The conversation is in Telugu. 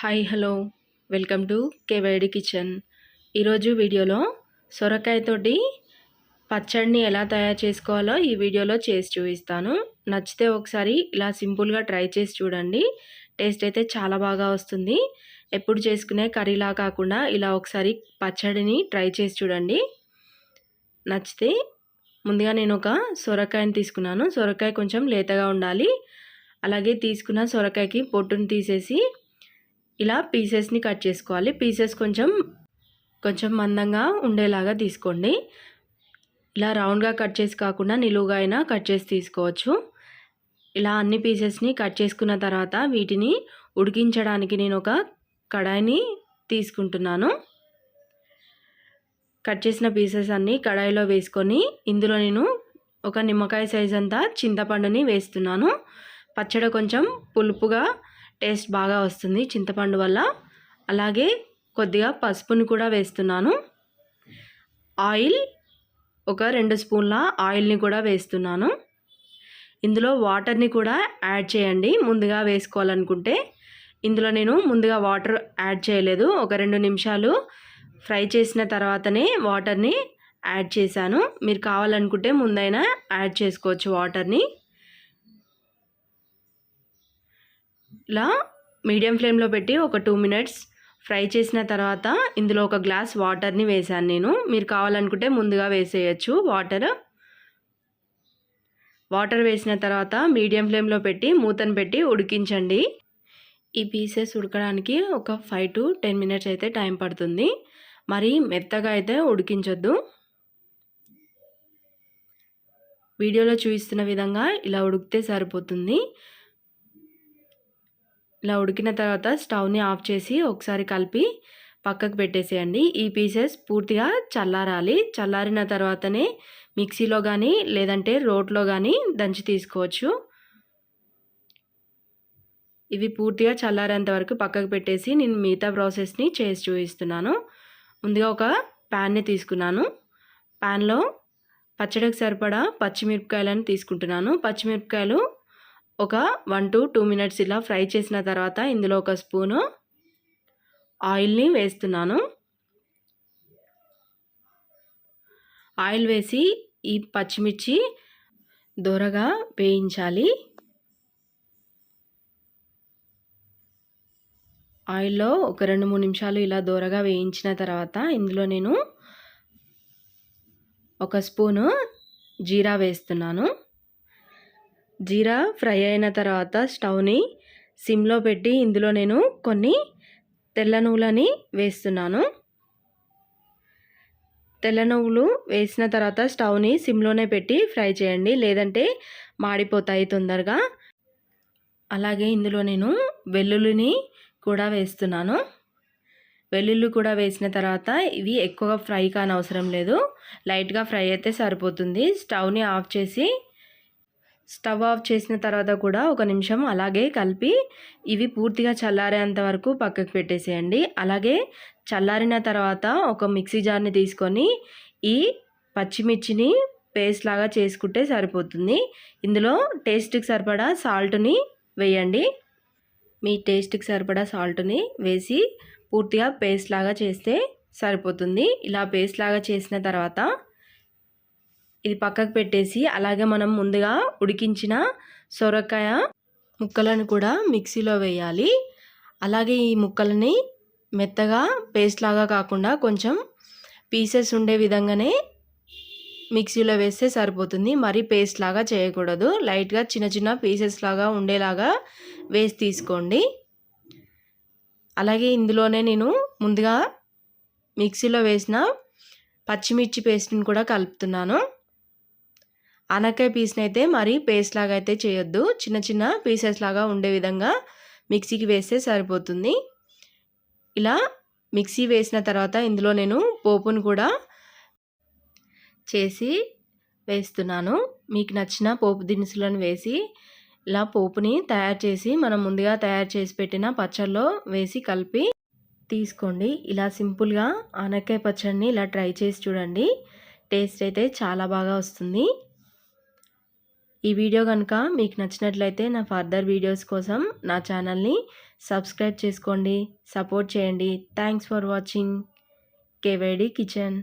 Hi hello. Welcome to KYD kitchen. ఈరోజు వీడియోలో సొరకాయతోటి పచ్చడిని ఎలా తయారు చేసుకోవాలో ఈ వీడియోలో చేసి చూపిస్తాను. నచ్చితే ఒకసారి ఇలా సింపుల్గా ట్రై చేసి చూడండి. టేస్ట్ అయితే చాలా బాగా వస్తుంది. ఎప్పుడు చేసుకునే కర్రీలా కాకుండా ఇలా ఒకసారి పచ్చడిని ట్రై చేసి చూడండి. నచ్చితే ముందుగా నేను ఒక సొరకాయని తీసుకున్నాను. సొరకాయ కొంచెం లేతగా ఉండాలి. అలాగే తీసుకున్న సొరకాయకి పొట్టును తీసేసి ఇలా పీసెస్ని కట్ చేసుకోవాలి. పీసెస్ కొంచెం కొంచెం మందంగా ఉండేలాగా తీసుకోండి. ఇలా రౌండ్గా కట్ చేసి కాకుండా నిలువుగా అయినా కట్ చేసి తీసుకోవచ్చు. ఇలా అన్ని పీసెస్ని కట్ చేసుకున్న తర్వాత వీటిని ఉడికించడానికి నేను ఒక కడాయిని తీసుకుంటున్నాను. కట్ చేసిన పీసెస్ అన్నీ కడాయిలో వేసుకొని ఇందులో నేను ఒక నిమ్మకాయ సైజ్ అంతా చింతపండుని వేస్తున్నాను. పచ్చడి కొంచెం పులుపుగా టేస్ట్ బాగా వస్తుంది చింతపండు వల్ల. అలాగే కొద్దిగా పసుపుని కూడా వేస్తున్నాను. ఆయిల్ ఒక రెండు స్పూన్ల ఆయిల్ని కూడా వేస్తున్నాను. ఇందులో వాటర్ని కూడా యాడ్ చేయండి ముందుగా వేసుకోవాలనుకుంటే. ఇందులో నేను ముందుగా వాటర్ యాడ్ చేయలేదు ఒక రెండు నిమిషాలు ఫ్రై చేసిన తర్వాతనే వాటర్ని యాడ్ చేశాను. మీరు కావాలనుకుంటే ముందైనా యాడ్ చేసుకోవచ్చు వాటర్ని. ఇలా మీడియం ఫ్లేమ్లో పెట్టి ఒక టూ మినిట్స్ ఫ్రై చేసిన తర్వాత ఇందులో ఒక గ్లాస్ వాటర్ని వేసాను నేను. మీరు కావాలనుకుంటే ముందుగా వేసేయచ్చు వాటర్. వాటర్ వేసిన తర్వాత మీడియం ఫ్లేమ్లో పెట్టి మూతను పెట్టి ఉడికించండి. ఈ పీసెస్ ఉడకడానికి ఒక ఫైవ్ టు టెన్ మినిట్స్ అయితే టైం పడుతుంది. మరి మెత్తగా అయితే ఉడికించొద్దు. వీడియోలో చూపిస్తున్న విధంగా ఇలా ఉడికితే సరిపోతుంది. ఇలా ఉడికిన తర్వాత స్టవ్ని ఆఫ్ చేసి ఒకసారి కలిపి పక్కకు పెట్టేసేయండి. ఈ పీసెస్ పూర్తిగా చల్లారాలి. చల్లారిన తర్వాతనే మిక్సీలో కానీ లేదంటే రోట్లో కానీ దంచి తీసుకోవచ్చు. ఇవి పూర్తిగా చల్లారేంత వరకు పక్కకు పెట్టేసి నేను మిగతా ప్రాసెస్ని చేసి చూపిస్తున్నాను. ముందుగా ఒక ప్యాన్ని తీసుకున్నాను. ప్యాన్లో పచ్చడికి సరిపడా పచ్చిమిరపకాయలను తీసుకుంటున్నాను. పచ్చిమిరపకాయలు ఒక వన్ టు టూ మినిట్స్ ఇలా ఫ్రై చేసిన తర్వాత ఇందులో ఒక స్పూను ఆయిల్ని వేస్తున్నాను. ఆయిల్ వేసి ఈ పచ్చిమిర్చి దొరగా వేయించాలి. ఆయిల్లో ఒక రెండు మూడు నిమిషాలు ఇలా దూరగా వేయించిన తర్వాత ఇందులో నేను ఒక స్పూను జీరా వేస్తున్నాను. జీరా ఫ్రై అయిన తర్వాత స్టవ్ని సిమ్లో పెట్టి ఇందులో నేను కొన్ని తెల్ల నువ్వులని వేస్తున్నాను. తెల్ల నువ్వులు వేసిన తర్వాత స్టవ్ని సిమ్లోనే పెట్టి ఫ్రై చేయండి లేదంటే మాడిపోతాయి తొందరగా. అలాగే ఇందులో నేను వెల్లుల్లిని కూడా వేస్తున్నాను. వెల్లుల్లి కూడా వేసిన తర్వాత ఇవి ఎక్కువగా ఫ్రై కాని అవసరం లేదు. లైట్గా ఫ్రై అయితే సరిపోతుంది. స్టవ్ని ఆఫ్ చేసి స్టవ్ ఆఫ్ చేసిన తర్వాత కూడా ఒక నిమిషం అలాగే కలిపి ఇవి పూర్తిగా చల్లారేంత వరకు పక్కకు పెట్టేసేయండి. అలాగే చల్లారిన తర్వాత ఒక మిక్సీ జార్ని తీసుకొని ఈ పచ్చిమిర్చిని పేస్ట్ లాగా చేసుకుంటే సరిపోతుంది. ఇందులో టేస్ట్కి సరిపడా సాల్ట్ని వేయండి. మీ టేస్ట్కి సరిపడా సాల్ట్ని వేసి పూర్తిగా పేస్ట్ లాగా చేస్తే సరిపోతుంది. ఇలా పేస్ట్ లాగా చేసిన తర్వాత ఇది పక్కకు పెట్టేసి అలాగే మనం ముందుగా ఉడికించిన సొరకాయ ముక్కలను కూడా మిక్సీలో వేయాలి. అలాగే ఈ ముక్కలని మెత్తగా పేస్ట్ లాగా కాకుండా కొంచెం పీసెస్ ఉండే విధంగానే మిక్సీలో వేస్తే సరిపోతుంది. మరీ పేస్ట్ లాగా చేయకూడదు. లైట్గా చిన్న చిన్న పీసెస్ లాగా ఉండేలాగా వేసి తీసుకోండి. అలాగే ఇందులోనే నేను ముందుగా మిక్సీలో వేసిన పచ్చిమిర్చి పేస్ట్ని కూడా కలుపుతున్నాను. అనకాయ పీస్ని అయితే మరీ పేస్ట్ లాగా అయితే చేయొద్దు. చిన్న చిన్న పీసెస్ లాగా ఉండే విధంగా మిక్సీకి వేస్తే సరిపోతుంది. ఇలా మిక్సీ వేసిన తర్వాత ఇందులో నేను పోపును కూడా చేసి వేస్తున్నాను. మీకు నచ్చిన పోపు దినుసులను వేసి ఇలా పోపుని తయారు చేసి మనం ముందుగా తయారు చేసి పెట్టిన పచ్చళ్ళలో వేసి కలిపి తీసుకోండి. ఇలా సింపుల్గా ఆనకాయ పచ్చడిని ఇలా ట్రై చేసి చూడండి. టేస్ట్ అయితే చాలా బాగా వస్తుంది. ఈ వీడియో కనుక మీకు నచ్చినట్లయితే నా ఫర్దర్ వీడియోస్ కోసం నా ఛానల్ని సబ్స్క్రైబ్ చేసుకోండి సపోర్ట్ చేయండి. Thanks for watching KVD kitchen